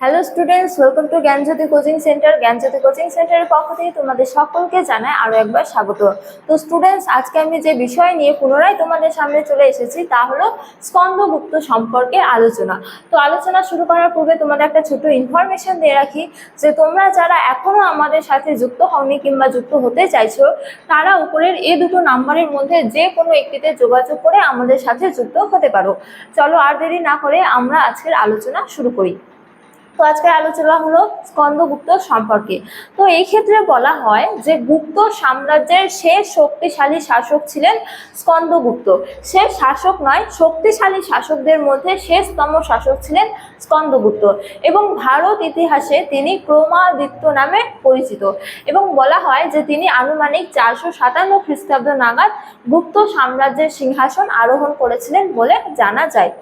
Hello students welcome to Gyanjyoti coaching centre Gyanjyoti coaching সেন্টারের পক্ষ থেকে তোমাদের সকলকে জানায় আরও একবার স্বাগত। তো স্টুডেন্টস আজকে আমি যে বিষয় নিয়ে পুনরায় তোমাদের সামনে চলে এসেছি তা হলো স্কন্দগুপ্ত সম্পর্কে আলোচনা। তো আলোচনা শুরু করার পূর্বে তোমাদের একটা ছোট ইনফরমেশন দিয়ে রাখি যে তোমরা যারা এখনও আমাদের সাথে যুক্ত হওনি কিংবা যুক্ত হতে চাইছো, তারা উপরের এই দুটো নাম্বারের মধ্যে যে কোনো একটিতে যোগাযোগ করে আমাদের সাথে যুক্ত হতে পারো। চলো আর দেরি না করে আমরা আজকের আলোচনা শুরু করি। তো আজকের আলোচনা হলো স্কন্দগুপ্ত সম্পর্কে। তো এই ক্ষেত্রে বলা হয় যে গুপ্ত সাম্রাজ্যের শেষ শক্তিশালী শাসক ছিলেন স্কন্দগুপ্ত সে শাসক নয়, শক্তিশালী শাসকদের মধ্যে শেষতম শাসক ছিলেন স্কন্দগুপ্ত এবং ভারত ইতিহাসে তিনি ক্রমাদিত্য নামে পরিচিত এবং বলা হয় যে তিনি আনুমানিক চারশো সাতান্ন খ্রিস্টাব্দ নাগাদ গুপ্ত সাম্রাজ্যের সিংহাসন আরোহণ করেছিলেন বলে জানা যায়।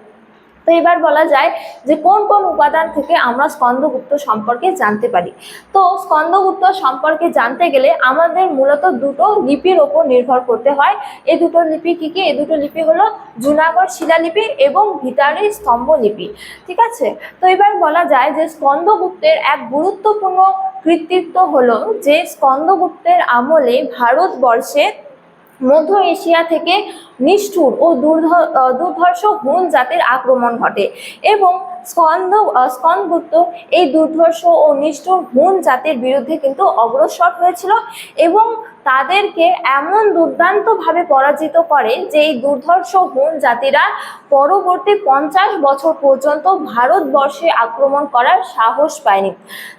তো এবার বলা যায় যে কোন কোন উপাদান থেকে আমরা স্কন্দগুপ্ত সম্পর্কে জানতে পারি। তো স্কন্দগুপ্ত সম্পর্কে জানতে গেলে আমাদের মূলত দুটো লিপির ওপর নির্ভর করতে হয়। এই দুটো লিপি কি কি? এই দুটো লিপি হলো জুনাগড় শিলালিপি এবং ভিতারি স্তম্ভ লিপি ঠিক আছে? তো এবার বলা যায় যে স্কন্দগুপ্তের এক গুরুত্বপূর্ণ কৃতিত্ব হলো যে স্কন্দগুপ্তের আমলে ভারতবর্ষে মধ্য এশিয়া থেকে নিষ্ঠুর ও দুর্ধ দুর্ধর্ষ হুন জাতের আক্রমণ ঘটে এবং স্কন্দ আহ স্কন্দগুপ্ত এই দুর্ধর্ষ ও নিষ্ঠুর হুন জাতির বিরুদ্ধে কিন্তু অগ্রসর হয়েছিল এবং তাদেরকে এমন দুর্দান্তভাবে পরাজিত করে যে এই দুর্ধর্ষ হুন জাতিরা পরবর্তী পঞ্চাশ বছর পর্যন্ত ভারতবর্ষে আক্রমণ করার সাহস পায়নি।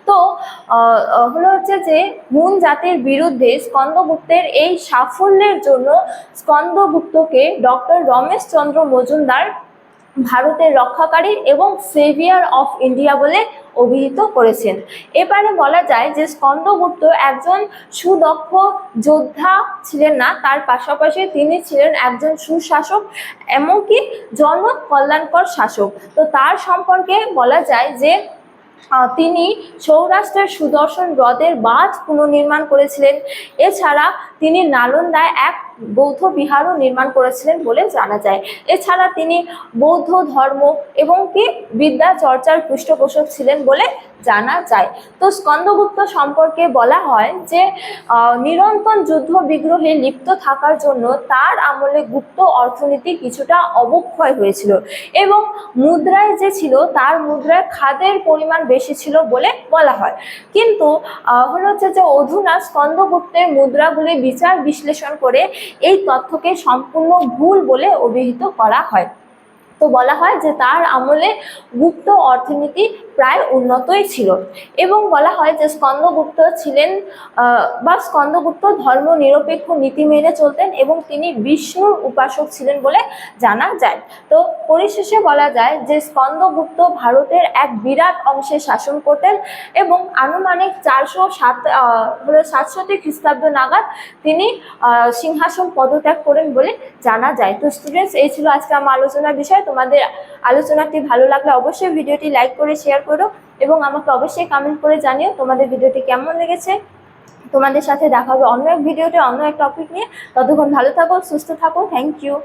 তো হলো হচ্ছে যে হুন জাতির বিরুদ্ধে স্কন্দগুপ্তের এই সাফল্যের জন্য স্কন্দগুপ্তকে ডক্টর রমেশ চন্দ্র মজুমদার ভারতের রক্ষাকারী এবং সেভিয়ার অফ ইন্ডিয়া বলে অভিহিত করেছেন। এবারে বলা যায় যে স্কন্দগুপ্ত একজন সুদক্ষ যোদ্ধা ছিলেন না, তার পাশাপাশি তিনি ছিলেন একজন সুশাসক এমনকি জনকল্যাণকর শাসক। তো তার সম্পর্কে বলা যায় যে তিনি সৌরাষ্ট্রের সুদর্শন হ্রদের বাঁধ পুনর্নির্মাণ করেছিলেন। এছাড়া তিনি নালন্দায় এক বৌদ্ধ বিহারও নির্মাণ করেছিলেন বলে জানা যায়। এছাড়া তিনি বৌদ্ধ ধর্ম এবং কি বিদ্যা চর্চার পৃষ্ঠপোষক ছিলেন বলে জানা যায়। তো স্কন্দগুপ্ত সম্পর্কে বলা হয় যে নিরন্তর যুদ্ধ বিগ্রহে লিপ্ত থাকার জন্য তার আমলে গুপ্ত অর্থনীতি কিছুটা অবক্ষয় হয়েছিল এবং মুদ্রায় যে ছিল, তার মুদ্রায় খাদের পরিমাণ বেশি ছিল বলে বলা হয়। কিন্তু হলো হচ্ছে যে অধুনা স্কন্দগুপ্তের মুদ্রাগুলি বিচার বিশ্লেষণ করে এই তথ্যকে সম্পূর্ণ ভুল বলে অভিহিত করা হয়। তো বলা হয় যে তার আমলে গুপ্ত অর্থনীতি প্রায় উন্নতই ছিল। এবং বলা হয় যে স্কন্দগুপ্ত ছিলেন বা স্কন্দগুপ্ত ধর্ম নিরপেক্ষ নীতি মেনে চলতেন এবং তিনি বিষ্ণুর উপাসক ছিলেন বলে জানা যায়। তো পরিশেষে বলা যায় যে স্কন্দগুপ্ত ভারতের এক বিরাট অংশে শাসন করতেন এবং আনুমানিক চারশো সাত আহ, হলো সাতষট্টি খ্রিস্টাব্দ নাগাদ তিনি সিংহাসন পদত্যাগ করেন বলে জানা যায়। তো স্টুডেন্টস এই ছিল আজকে আমার আলোচনার বিষয়। তোমাদের আলোচনাটি ভালো লাগলে অবশ্যই ভিডিওটি লাইক করে শেয়ার করো এবং আমাকে অবশ্যই কমেন্ট করে জানিও তোমাদের ভিডিওটি কেমন লেগেছে। তোমাদের সাথে দেখা হবে অন্য এক ভিডিওতে অন্য এক টপিক নিয়ে। ততক্ষণ ভালো থাকো, সুস্থ থাকো থ্যাংক ইউ